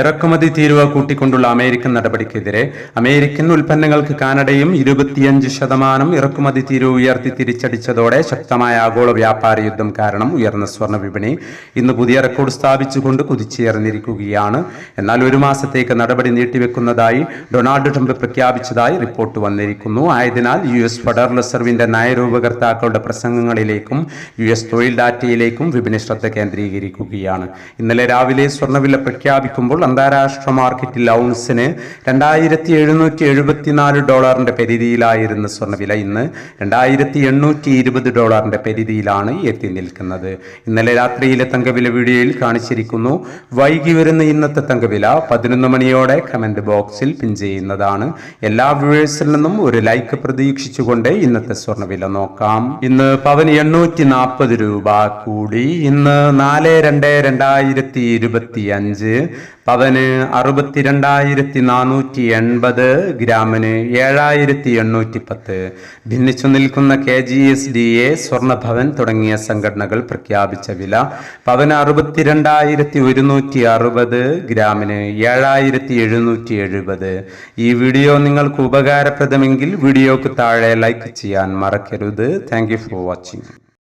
ഇറക്കുമതി തീരുവ കൂട്ടിക്കൊണ്ടുള്ള അമേരിക്കൻ നടപടിക്കെതിരെ അമേരിക്കൻ ഉൽപ്പന്നങ്ങൾക്ക് കാനഡയും ഇരുപത്തിയഞ്ച് ശതമാനം ഇറക്കുമതി തീരുവ ഉയർത്തി തിരിച്ചടിച്ചതോടെ ശക്തമായ ആഗോള വ്യാപാര യുദ്ധം കാരണം ഉയർന്ന സ്വർണ വിപണി ഇന്ന് പുതിയ റെക്കോർഡ് സ്ഥാപിച്ചുകൊണ്ട് കുതിച്ചുയർന്നിരിക്കുകയാണ്. എന്നാൽ ഒരു മാസത്തേക്ക് നടപടി നീട്ടിവെക്കുന്നതായി ഡൊണാൾഡ് ട്രംപ് പ്രഖ്യാപിച്ചതായി റിപ്പോർട്ട് വന്നിരിക്കുന്നു. ആയതിനാൽ യു എസ് ഫെഡറൽ റിസർവിന്റെ നയരൂപകർത്താക്കളുടെ പ്രസംഗങ്ങളിലേക്കും യു എസ് തൊഴിൽ ഡാറ്റയിലേക്കും വിപണി ശ്രദ്ധ കേന്ദ്രീകരിക്കുകയാണ്. ഇന്നലെ രാവിലെ സ്വർണവില പ്രഖ്യാപിക്കുമ്പോൾ അന്താരാഷ്ട്ര മാർക്കറ്റിൽ ഔൺസിന് രണ്ടായിരത്തി എഴുന്നൂറ്റി എഴുപത്തിനാല് ഡോളറിന്റെ പരിധിയിലായിരുന്ന സ്വർണവില ഇന്ന് രണ്ടായിരത്തി എണ്ണൂറ്റി ഇരുപത് ഡോളറിന്റെ പരിധിയിലാണ് എത്തി നിൽക്കുന്നത്. ഇന്നലെ രാത്രിയിലെ തങ്കവില വീഡിയോയിൽ കാണിച്ചിരിക്കുന്നു. വൈകി വരുന്ന ഇന്നത്തെ തങ്കവില പതിനൊന്ന് മണിയോടെ കമന്റ് ബോക്സിൽ പിൻ ചെയ്യുന്നതാണ്. എല്ലാ വ്യൂവേഴ്സിൽ നിന്നും ഒരു ലൈക്ക് പ്രതീക്ഷിച്ചുകൊണ്ട് ഇന്നത്തെ സ്വർണവില നോക്കാം. ഇന്ന് പവന് എണ്ണൂറ്റി നാൽപ്പത് രൂപ കൂടി. ഇന്ന് നാല് രണ്ട് രണ്ടായിരത്തി ഇരുപത്തി അഞ്ച് പവന് അറുപത്തിരണ്ടായിരത്തി നാനൂറ്റി എൺപത് ഗ്രാമിന് ഏഴായിരത്തി എണ്ണൂറ്റി പത്ത് ഭിന്നിച്ചു നിൽക്കുന്ന K G S D A Swarnabhavan തുടങ്ങിയ സംഘടനകൾ പ്രഖ്യാപിച്ച വില പവന് അറുപത്തിരണ്ടായിരത്തി ഒരുന്നൂറ്റി അറുപത് ഗ്രാമിന് ഏഴായിരത്തി എഴുന്നൂറ്റി എഴുപത് ഈ വീഡിയോ നിങ്ങൾക്ക് ഉപകാരപ്രദമെങ്കിൽ വീഡിയോക്ക് താഴെ ലൈക്ക് ചെയ്യാൻ മറക്കരുത്. Thank for watching.